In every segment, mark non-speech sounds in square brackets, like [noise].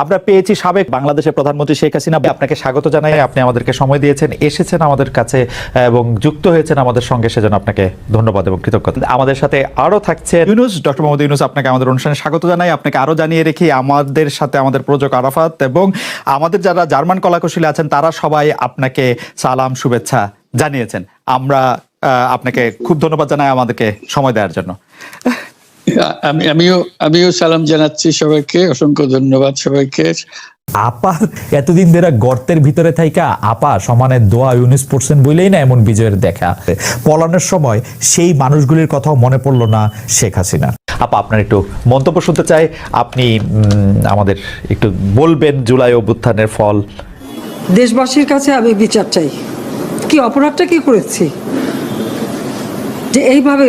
আমরা পেয়েছি সাবেক বাংলাদেশের প্রধানমন্ত্রী শেখ হাসিনা। আপনাকে স্বাগত জানাই, আপনি আমাদেরকে সময় দিয়েছেন, এসেছেন আমাদের কাছে, এবং যুক্ত হয়েছেন আমাদের সঙ্গে, সেজন্য আপনাকে ধন্যবাদ এবং কৃতজ্ঞতা। আমাদের সাথে আরও থাকছে ইউনুস, ডক্টর মোহাম্মদ ইউনুস, আপনাকে আমাদের অনুষ্ঠানে স্বাগত জানাই, আপনাকে আরও জানিয়ে রেখি আমাদের সাথে আমাদের প্রযোজক আরাফাত এবং আমাদের যারা জার্মান কলাকুশলী আছেন, তারা সবাই আপনাকে সালাম, শুভেচ্ছা জানিয়েছেন। আমরা আপনাকে খুব ধন্যবাদ জানাই আমাদেরকে সময় দেওয়ার জন্য। আমি আমিও আমিও সালাম জানাচ্ছি সবাইকে অসংখ্য ধন্যবাদ সবাইকে। আপা এতদিন ধরে গর্তের ভিতরে থাইকা আপা সমানে দোয়া ইউনিস পড়ছেন বলেই না এমন বিজয়ের দেখা। পলানোর সময় সেই মানুষগুলির কথাও মনে পড়ল না শেখ হাসিনা। আপা আপনার একটু মন্তব্য শুনতে চাই। আপনি আমাদের একটু বলবেন জুলাই অভ্যুত্থানের ফল। দেশবাসীর কাছে আমি বিচার চাই। কি অপরাধটা কি করেছি? যে এইভাবে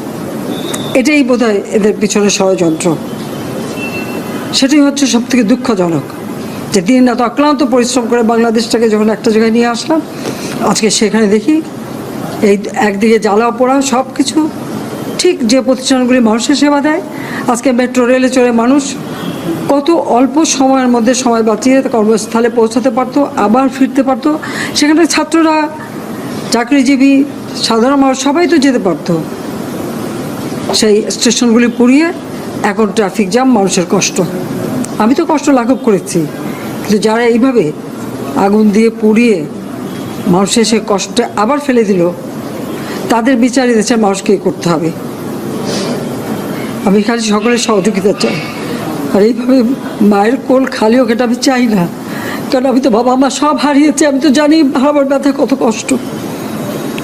এটাই বোধহয় এদের পিছনে ষড়যন্ত্র। সেটাই হচ্ছে সব থেকে দুঃখজনক যে দিন রাত অক্লান্ত পরিশ্রম করে বাংলাদেশটাকে যখন একটা জায়গায় নিয়ে আসলাম, আজকে সেখানে দেখি এই একদিকে জ্বালা পোড়া সব কিছু ঠিক যে প্রতিষ্ঠানগুলি মানুষের সেবা দেয়, আজকে মেট্রো রেলে চড়ে মানুষ কত অল্প সময়ের মধ্যে সময় বাঁচিয়ে কর্মস্থলে পৌঁছাতে পারতো, আবার ফিরতে পারতো। সেখানে ছাত্ররা, চাকরিজীবী, সাধারণ মানুষ সবাই তো যেতে পারতো। সেই স্টেশনগুলি পুড়িয়ে এখন ট্রাফিক জ্যাম মানুষের কষ্ট। আমি তো কষ্ট লাঘব করেছি। কিন্তু যারা এইভাবে আগুন দিয়ে পুড়িয়ে মানুষের সে কষ্টে আবার ফেলে দিল, তাদের বিচার দেশের মানুষকে করতে হবে। আমি খালি সকলের সহযোগিতা চাই। আর এইভাবে মায়ের কোল খালি এটা আমি চাই না। কারণ আমি তো বাবা মা সব হারিয়েছে, আমি তো জানি হারাবার ব্যথা কত কষ্ট।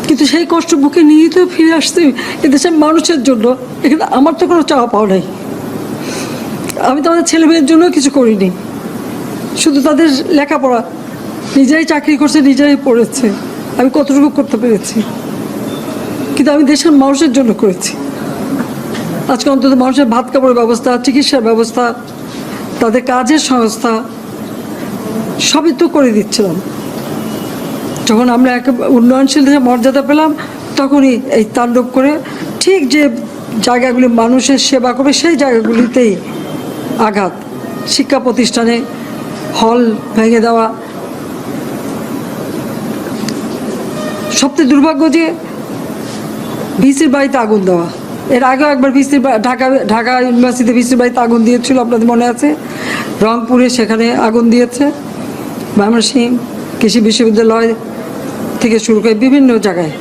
কিন্তু সেই কষ্ট বুকে নিয়ে তো ফিরে আসতে এদেশের মানুষের জন্য। এখানে আমার তো কোনো চাওয়া পাওয়া নাই। আমি তো আমাদের ছেলে মেয়ের জন্য কিছু করিনি। শুধু তাদের লেখাপড়া। নিজেরাই চাকরি করছে, নিজেরাই পড়েছে। আমি কতটুকু করতে পেরেছি? কিন্তু আমি দেশের মানুষের জন্য করেছি। আজকে অন্তত মানুষের ভাত কাপড়ের ব্যবস্থা, চিকিৎসার ব্যবস্থা, তাদের কাজের সংস্থা, সবই তো করে দিচ্ছিলাম। যখন আমরা এক উন্নয়নশীল দেশে মর্যাদা পেলাম, তখনই এই তাণ্ডব করে ঠিক যে জায়গাগুলি মানুষের সেবা করবে, সেই জায়গাগুলিতেই আঘাত। শিক্ষা প্রতিষ্ঠানে হল ভেঙে দেওয়া। সবচেয়ে দুর্ভাগ্য যে ভিসির বাড়িতে আগুন দেওয়া। এর আগেও একবার ভিসির ঢাকা ঢাকা ইউনিভার্সিটিতে ভিসির বাড়িতে আগুন দিয়েছিল, আপনাদের মনে আছে? রংপুরে সেখানে আগুন দিয়েছে। ময়মনসিং কৃষি বিশ্ববিদ্যালয় থেকে শুরু করে বিভিন্ন জায়গায়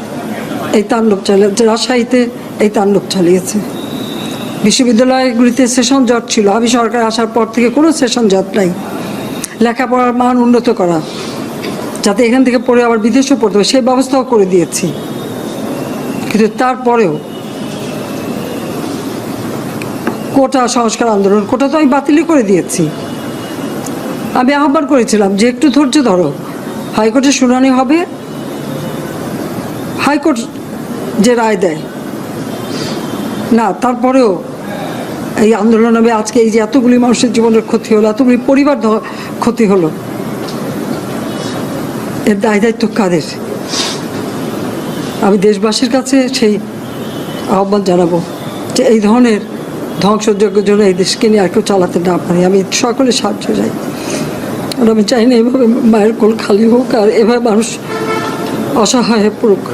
এই তাণ্ডব চালিয়ে রাজশাহীতে এই তাণ্ডব চালিয়েছে। বিশ্ববিদ্যালয়গুলিতে সেশন জট ছিল। আমি সরকার আসার পর থেকে কোনো সেশন জট নাই। লেখাপড়ার মান উন্নত করা। যাতে এখান থেকে পড়ে আবার বিদেশেও পড়তে হবে সেই ব্যবস্থাও করে দিয়েছি। কিন্তু তারপরেও কোটা সংস্কার আন্দোলন, কোটা তো আমি বাতিলই করে দিয়েছি। আমি আহ্বান করেছিলাম যে একটু ধৈর্য ধরো। হাইকোর্টে শুনানি হবে হাইকোর্ট যে রায় দেয়। না, তারপরেও এই আন্দোলন হবে আজকে এই যে এতগুলি মানুষের জীবনের ক্ষতি হলো, এতগুলি পরিবার ক্ষতি হলো, এর দায় দায়িত্ব কাদের? আমি দেশবাসীর কাছে সেই আহ্বান জানাব যে এই ধরনের ধ্বংসযজ্ঞের জন্য এই দেশকে নিয়ে আর কেউ চালাতে না পারি। আমি সকলে সাহায্য চাই। আর আমি চাই না এভাবে মায়ের কোল খালি হোক আর এভাবে মানুষ অসহায় হয়ে পড়ুক।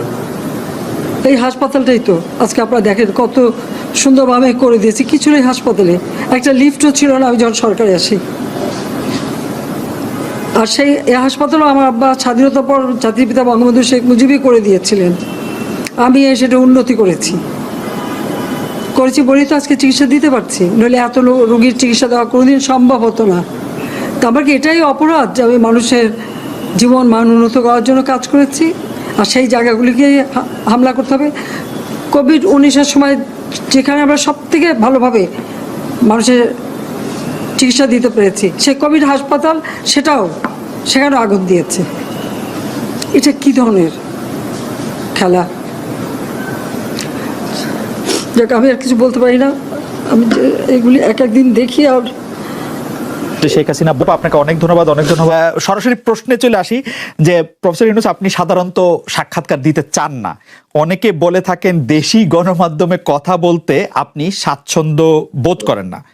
এই হাসপাতালটাই তো। আজকে আপনারা দেখেন কত সুন্দরভাবে করে দিয়েছি। কিছু নেই হাসপাতালে। একটা লিফটও ছিল না, আমি যখন সরকারে আসি। আর সেই এই হাসপাতালও আমার আব্বা স্বাধীনতার পর জাতির পিতা বঙ্গবন্ধু শেখ মুজিবই করে দিয়েছিলেন। আমি সেটা উন্নতি করেছি। করেছি বলেই তো আজকে চিকিৎসা দিতে পারছি। নইলে এত রোগীর চিকিৎসা দেওয়া কোনোদিন সম্ভব হতো না। তো আমার কি এটাই অপরাধ যে আমি মানুষের জীবন মান উন্নত করার জন্য কাজ করেছি? আর সেই জায়গাগুলিকে হামলা করতে হবে। কোভিড উনিশের সময় যেখানে আমরা সব থেকে ভালোভাবে মানুষের চিকিৎসা দিতে পেরেছি, সেই কোভিড হাসপাতাল সেটাও সেখানে আগুন দিয়েছে। এটা কি ধরনের খেলা? যাক, আমি আর কিছু বলতে পারি না। আমি এগুলি এক একদিন দেখি আর শেখ হাসিনা আপনাকে অনেক ধন্যবাদ অনেক ধন্যবাদ। সরাসরি প্রশ্নে চলে আসি যে, প্রফেসর ইউনুস, আপনি সাধারণত সাক্ষাৎকার দিতে চান না। অনেকে বলে থাকেন, দেশি গণমাধ্যমে কথা বলতে আপনি স্বাচ্ছন্দ্য বোধ করেন না।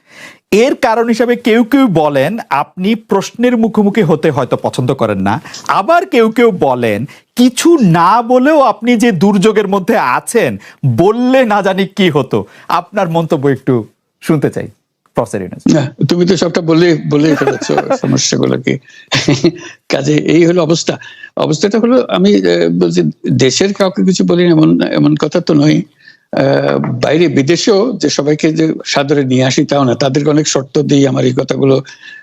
এর কারণ হিসাবে কেউ কেউ বলেন, আপনি প্রশ্নের মুখোমুখি হতে হয়তো পছন্দ করেন না। আবার কেউ কেউ বলেন, কিছু না বলেও আপনি যে দুর্যোগের মধ্যে আছেন, বললে না জানি কি হতো। আপনার মন্তব্য একটু শুনতে চাই। তুমি তো সবটা বলে বলে ফেলেছো সমস্যাগুলোকে কাজে এই হলো অবস্থা। অবস্থাটা হলো, আমি বলছি, দেশের কাউকে কিছু বলি এমন এমন কথা তো নয়। বাইরে বিদেশেও যে সবাইকে যে সাদরে নিয়ে আসি তাও না, তাদেরকে অনেক শর্ত দিই আমার এই কথাগুলো।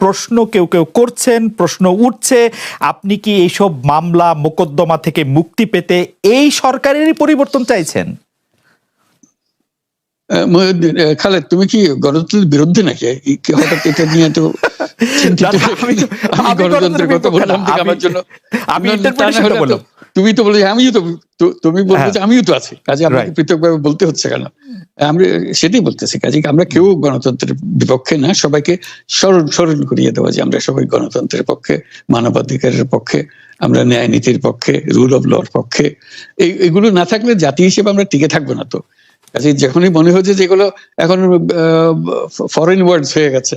প্রশ্ন কেউ কেউ করছেন প্রশ্ন উঠছে আপনি কি এইসব মামলা মোকদ্দমা থেকে মুক্তি পেতে এই সরকারেরই পরিবর্তন চাইছেন? খালেদ তুমি কি গণতন্ত্রের বিরুদ্ধে নাকি? হঠাৎ এটা নিয়ে তো [laughs] আমি গণতন্ত্রের কথা বললাম আমার আমি- জন্য। আমি তুমি তো বলে আমিও তো তুমি বলছো হ্যাঁ। যে আমিও তো আছি কাজে আমাকে Right. পৃথকভাবে বলতে হচ্ছে কেন আমরা সেটাই বলতেছি কাজে আমরা কেউ গণতন্ত্রের বিপক্ষে না সবাইকে স্মরণ স্মরণ করিয়ে দেওয়া যে আমরা সবাই গণতন্ত্রের পক্ষে মানবাধিকারের পক্ষে আমরা ন্যায় নীতির পক্ষে রুল অফ লর পক্ষে এই এগুলো না থাকলে জাতি হিসেবে আমরা টিকে থাকব না তো কাজে যখনই মনে হচ্ছে যে এগুলো এখন ফরেন ওয়ার্ডস হয়ে গেছে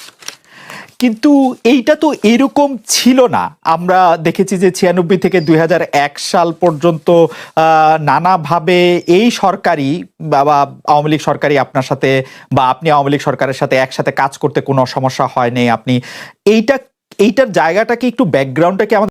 কিন্তু এইটা তো এরকম ছিল না। আমরা দেখেছি যে ছিয়ানব্বই থেকে দু হাজার এক সাল পর্যন্ত নানাভাবে এই সরকারি বা আওয়ামী লীগ সরকারি আপনার সাথে বা আপনি আওয়ামী লীগ সরকারের সাথে একসাথে কাজ করতে কোনো সমস্যা হয়নি আপনি এইটা, এইটার জায়গাটাকে একটু ব্যাকগ্রাউন্ডটাকে আমাদের